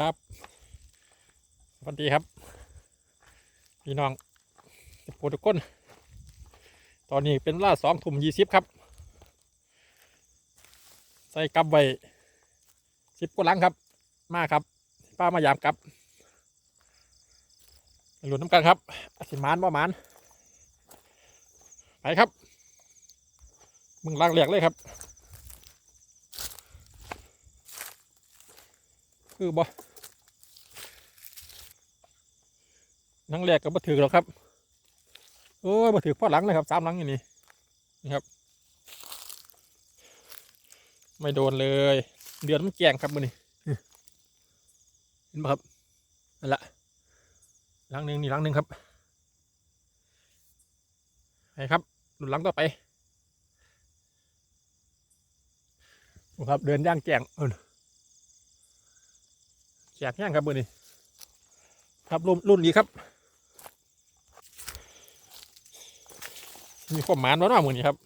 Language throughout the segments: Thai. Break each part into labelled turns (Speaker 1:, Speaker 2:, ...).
Speaker 1: ครับสวัสดีครับ พี่น้องทุกคนทุกนตอนนี้เป็นเวล่าสองทุ่มยี่สิบครับ ใส่กลับไว้สิบกว่าหลังครับ มาครับ ป้ามายามกลับหลุดน้ำกันครับอสิมานบ่มานไปครับ มึงลากเหลียกเลยครับ คือบ่ นังแรกก็บ่ถือหรอกครับโอ้ยบ่ถือพ่อหลังเลยครับสามหลังอย่างนี้นี่ครับ ไม่โดนเลย เดือนมันแกงครับมือนี่เห็นไหมครับนั่นละหลังหนึ่งนี่หลังหนึ่งครับไปครับหลุดหลังต่อไปดูครับเดินย่างแกงเออแจกย่างครับมือนี้ครับรุ่นรุ่นนี้ครับ มีความหมานว่าน้ามือนี้ครับ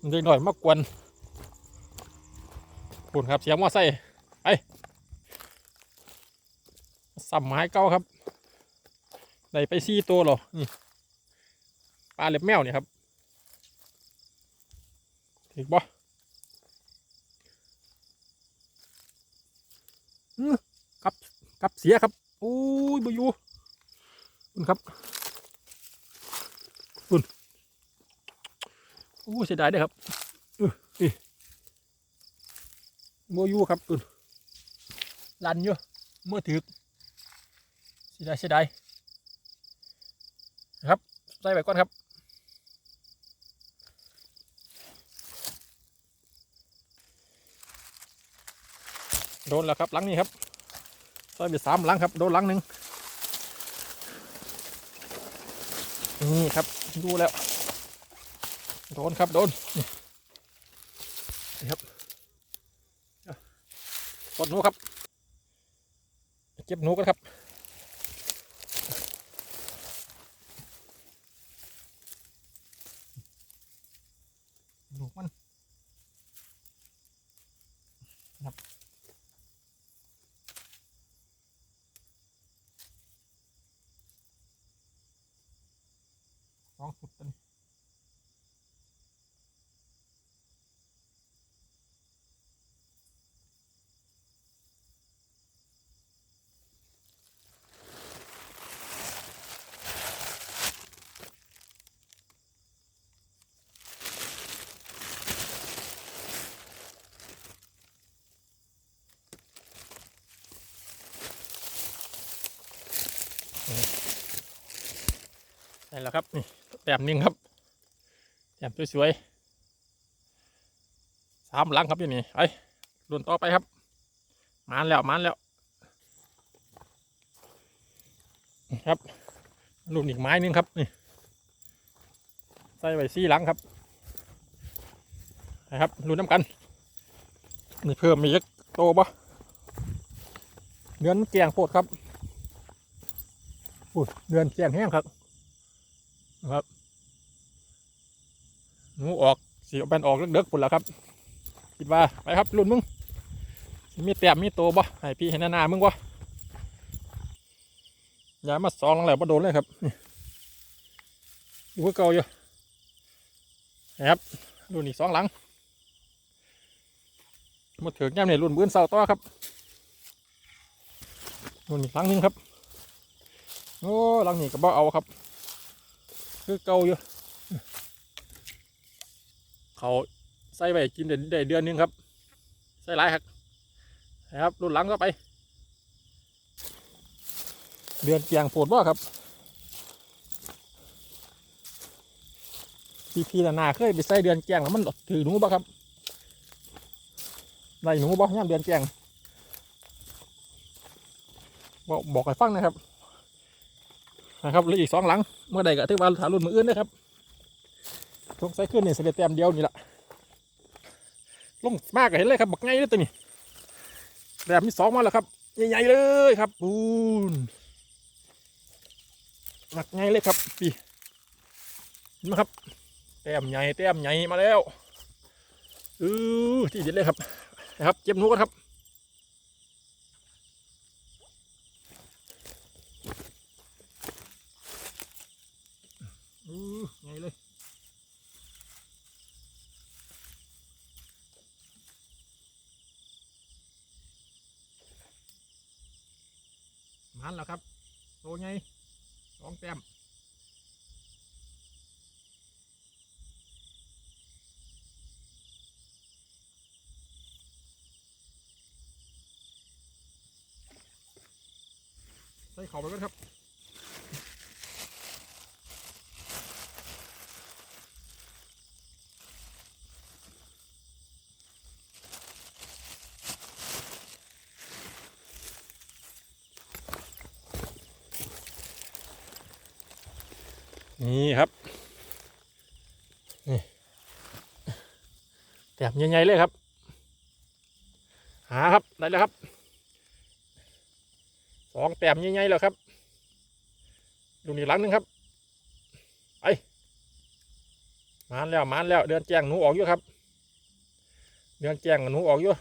Speaker 1: มันหน่อยมากกวนปุ่นครับเสียงมอไซค์ไปสัมไม้เก้าครับได้ไปซี่ตัวเหรอนี่ปลาเล็บแมวเนี่ยครับถึกบ่กับกับเสียครับ โอ้ยบอยู่ คุณครับคุณโอ้เสียดายเด้ครับนี่บอยู่ครับคุณลันอยู่เมื่อถือเสียดายเสียดายครับใส่ไปก่อนครับโดนแล้วครับหลังนี้ครับใส่ไปสามหลังครับ โดนหลังหนึ่ง นี่ครับ ดูแล้ว โดนครับ โดน นี่ครับกดหนูครับ เก็บหนูกันครับหนูมันครับ สองสุดตัวนี้ได้แล้วครับนี่ แต้มนึงครับแต้มสวยๆสามหลังครับอยู่นี่ไปรุ่นต่อไปครับมานแล้วมานแล้วนะครับรุ่นอีกไม้หนึงครับนี่ใส่ไว้สี่หลังครับนะครับรุ่นน้ำกันนี่เพิ่มมีเยอะโตปะเนื้อแกงโพดครับอุ้ยเดือนแกงแห้งครับครับ หนูออกสีออกเป็นออกเด็กๆปุ่นแล้วครับคิดว่าไปครับรุ่นมึงมีแต้มมีโตบ่ให้พี่เห็นหน้ามึงบ่อย่ามาสองหลังแล้วบ่โดนเลยครับนี่อยู่เก่าอยู่นะครับรุ่นอีกสองหลังหมดถึงแก้มเนี่ยรุ่นบื้นเสาต่อครับรุ่นอีกหลังนึงครับโอ้หลังนี้ก็บ่เอาครับ คือเก่าอยู่ เขาใส่ไว้กินได้เดือนนึงครับ ใส่หลายครับนะครับรุ่นหลังก็ไป เดือนเกียงโปวดบ่ครับ พี่พี่นาเคยไปใส่เดือนเกียงแล้วมันถือหนูบ่ครับได้หนูบ่ย่ามเดือนเกียงบอกบอกให้ฟังนะครับนะครับเลืออีกสองหลังเมื่อใดก็ถือว่าถารุ่นมืออื่นนะครับ ทงใส่ขึ้นนี่เสด็จเต็มเดียวนี่แหละลงมากเห็นเลยครับบักไงเลยตัวนี้แบบมีสองมาแล้วครับใหญ่ๆเลยครับปูนบักไงเลยครับปีนไหมครับแต้มใหญ่แต้มใหญ่มาแล้วอือที่เด็ดเลยครับนะครับเจ็บนูกันครับอือไงเลย มันแล้วครับโตไงสองแต้มใส่เข่าไปก่อนครับ นี่ครับนี่แต้มใหญ่ๆเลยครับ หาครับได้แล้วครับสองแต้มใหญ่ๆแล้วครับดูนี่หลังนึงครับไปมานแล้วมานแล้ว เดือนแจ้งหนูออกอยู่ครับ เดือนแจ้งหนูออกอยู่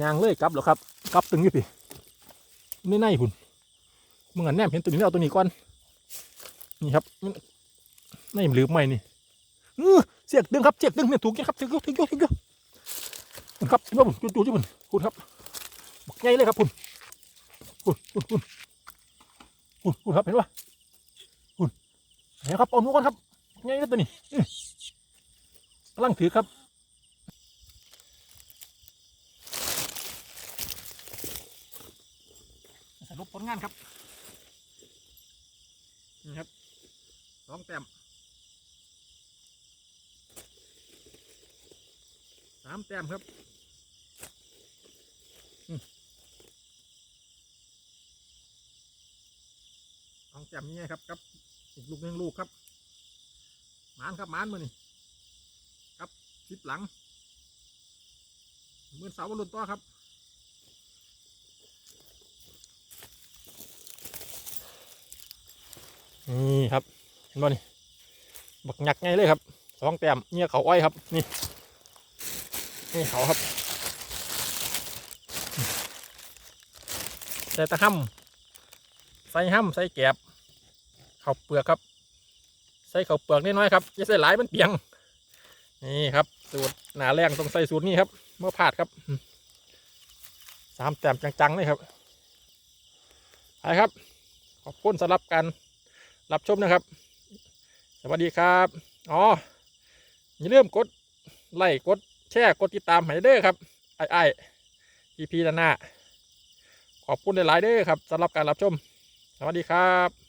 Speaker 1: ยางเลยกลับหรอครับกลับตึงอยู่พี่นี่ในหุ่น มึงอันแนมเห็นตัวนี้เอาตัวนี้ก่อนนี่ครับนในมันลืมไหมนี่เสียกดึงครับเสียกดึงเนี่ยถูกยังครับถูกอยู่ถูกอยู่ถูกยู่คุณครับเห็นว่ผมจู่ๆที่มันคุณครับใหญ่เลยครับคุณคุณคุณคุณคุณคุณครับเห็นปะคุณเห็นครับเอาหนูก่อนครับไงนี่ตัวนี้กำลังถือครับสรุปผลงานครับนี่ครับส องแต้มสามแต้มครับของแจ่มนี่ไงครับกับ อีกลูกหนึ่งลูกครับหมานครับหมานมือนี่ครับคลิปหลังเมือเสาบอลลุนต่อครับนี่ครับ บ่นี่บักหยักไงเลยครับสองแต้มเนี่ยเขาอ้อยครับ นี่นี่เขาครับใส่ตะห้ำใส่ห้ำใส่แกบเขาเปลือกครับ ใส่เขาเปลือกนิดน้อยครับอย่าใส่หลายมันเปียง นี่ครับสูตรหนาแรงต้องใส่สูตรนี้ครับเมื่อพลาดครับสามแต้มจังๆเลยครับไปครับ ขอบคุณสำหรับการรับชมนะครับ วัสดีครับ อ๋อ อย่าลืมกดไลค์กดแชร์กดติดตามให้เด้อครับ ไอ้ไอ้พีพีด้านหน้าขอบคุณหลายๆเด้อครับสำหรับการรับชม สวัสดีครับ